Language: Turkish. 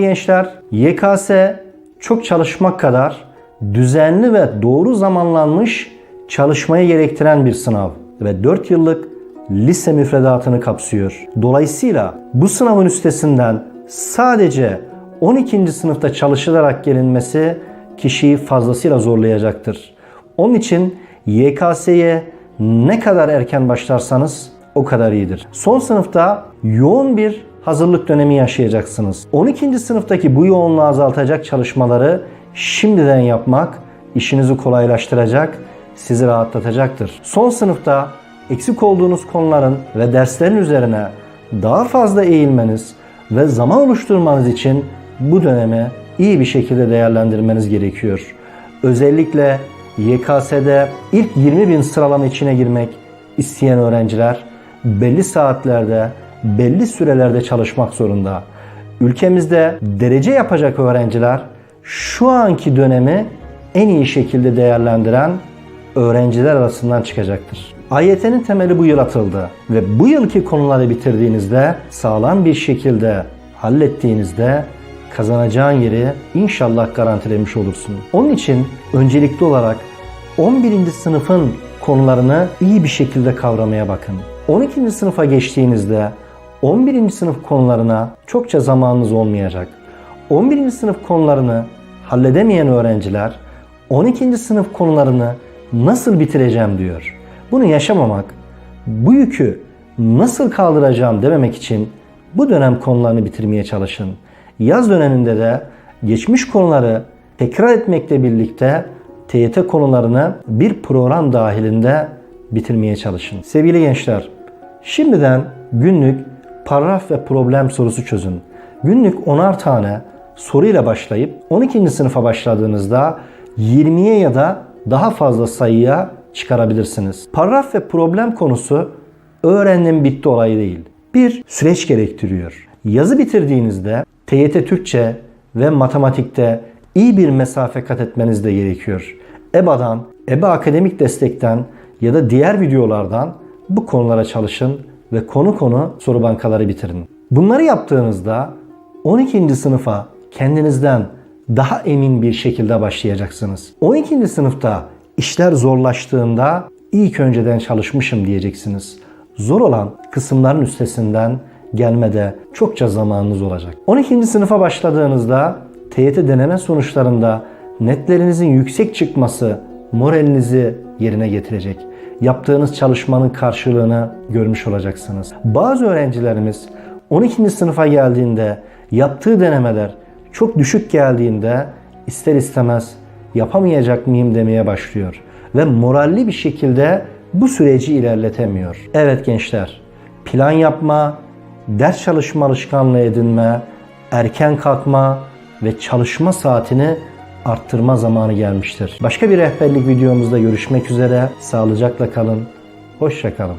Gençler, YKS çok çalışmak kadar düzenli ve doğru zamanlanmış çalışmayı gerektiren bir sınav ve 4 yıllık lise müfredatını kapsıyor. Dolayısıyla bu sınavın üstesinden sadece 12. sınıfta çalışılarak gelinmesi kişiyi fazlasıyla zorlayacaktır. Onun için YKS'ye ne kadar erken başlarsanız o kadar iyidir. Son sınıfta yoğun bir hazırlık dönemi yaşayacaksınız. 12. sınıftaki bu yoğunluğu azaltacak çalışmaları şimdiden yapmak işinizi kolaylaştıracak, sizi rahatlatacaktır. Son sınıfta eksik olduğunuz konuların ve derslerin üzerine daha fazla eğilmeniz ve zaman oluşturmanız için bu dönemi iyi bir şekilde değerlendirmeniz gerekiyor. Özellikle YKS'de ilk 20 bin sıralama içine girmek isteyen öğrenciler belli saatlerde, belli sürelerde çalışmak zorunda. Ülkemizde derece yapacak öğrenciler şu anki dönemi en iyi şekilde değerlendiren öğrenciler arasından çıkacaktır. AYT'nin temeli bu yıl atıldı ve bu yılki konuları bitirdiğinizde sağlam bir şekilde hallettiğinizde kazanacağın yeri inşallah garantilemiş olursun. Onun için öncelikli olarak 11. sınıfın konularını iyi bir şekilde kavramaya bakın. 12. sınıfa geçtiğinizde 11. sınıf konularına çokça zamanınız olmayacak. 11. sınıf konularını halledemeyen öğrenciler 12. sınıf konularını nasıl bitireceğim diyor. Bunu yaşamamak, bu yükü nasıl kaldıracağım dememek için bu dönem konularını bitirmeye çalışın. Yaz döneminde de geçmiş konuları tekrar etmekle birlikte TYT konularını bir program dahilinde bitirmeye çalışın. Sevgili gençler, şimdiden günlük paragraf ve problem sorusu çözün. Günlük 10'ar tane soruyla başlayıp 12. sınıfa başladığınızda 20'ye ya da daha fazla sayıya çıkarabilirsiniz. Paragraf ve problem konusu öğrendim bitti olayı değil. Bir süreç gerektiriyor. Yazı bitirdiğinizde TYT Türkçe ve matematikte iyi bir mesafe kat etmeniz de gerekiyor. EBA'dan, EBA akademik destekten ya da diğer videolardan bu konulara çalışın ve konu konu soru bankaları bitirin. Bunları yaptığınızda 12. sınıfa kendinizden daha emin bir şekilde başlayacaksınız. 12. sınıfta işler zorlaştığında ilk önceden çalışmışım diyeceksiniz. Zor olan kısımların üstesinden gelmede çokça zamanınız olacak. 12. sınıfa başladığınızda TYT deneme sonuçlarında netlerinizin yüksek çıkması moralinizi yerine getirecek. Yaptığınız çalışmanın karşılığını görmüş olacaksınız. Bazı öğrencilerimiz 12. sınıfa geldiğinde yaptığı denemeler çok düşük geldiğinde ister istemez yapamayacak mıyım demeye başlıyor ve moralli bir şekilde bu süreci ilerletemiyor. Evet gençler, plan yapma, ders çalışma alışkanlığı edinme, erken kalkma ve çalışma saatini arttırma zamanı gelmiştir. Başka bir rehberlik videomuzda görüşmek üzere. Sağlıcakla kalın. Hoşça kalın.